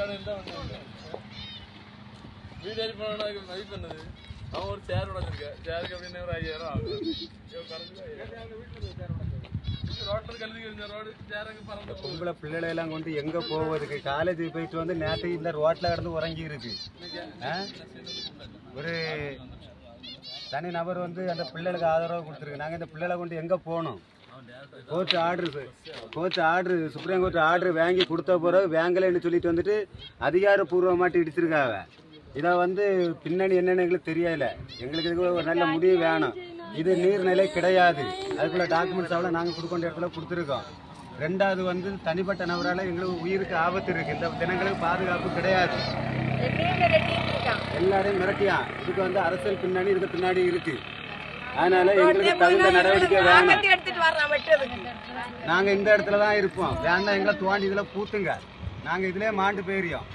கடையில் தான் வந்து வீடு அடி பண்ண மதிப்பு பண்ணது அவன் ஒரு சேர் உடஞ்சிருக்க சேருக்கு அப்படின்னு ஒரு ஐயாயிரம் ஆகும் இவன் கணக்குல ஐயாயிரம். ரோட்ல கழுதி கழிஞ்ச ரோடு சேரங்க பறந்து போகுது பிள்ளைகளை எல்லாம் கொண்டு எங்க போவதுக்கு? காலேஜுக்கு போயிட்டு வந்து நேற்று இந்த ரோட்டில் கிடந்து உறங்கி இருக்கு. ஒரு தனி நபர் வந்து அந்த பிள்ளைகளுக்கு ஆதரவு கொடுத்துருக்கு. நாங்கள் இந்த பிள்ளைகளை கொண்டு எங்கே போகணும்? Court order court order supreme court order வாங்கி கொடுத்த பிறகு வேங்கலைன்னு சொல்லிட்டு வந்துட்டு அதிகாரப்பூர்வமாட்டு இடிச்சிருக்காங்க இதை வந்து பின்னணி என்னன்னு எங்களுக்கு தெரியல. எங்களுக்கு இதுக்கு ஒரு நல்ல முடிவு வேணும். இது நீர்நிலை கிடையாது. அதுக்குள்ள டாக்குமெண்ட்ஸ் அவ்வளோ நாங்கள் கொடுக்க வேண்டிய இடத்துல கொடுத்துருக்கோம். ரெண்டாவது வந்து தனிப்பட்ட நபரால் எங்களுக்கு உயிருக்கு ஆபத்து இருக்கு. இந்த தினங்களுக்கு பாதுகாப்பு கிடையாது. எல்லாரையும் மிரட்டியான். இதுக்கு வந்து அரசியல் பின்னணி இதுக்கு பின்னாடி இருக்கு. அதனால எங்களுக்கு தகுந்த நடவடிக்கை வேணும். நாங்க இந்த இடத்துல தான் இருப்போம். வேணா எங்களை தோண்டி இதுல பூத்துங்க. நாங்க இதுலயே மாண்டு போயிரியோம்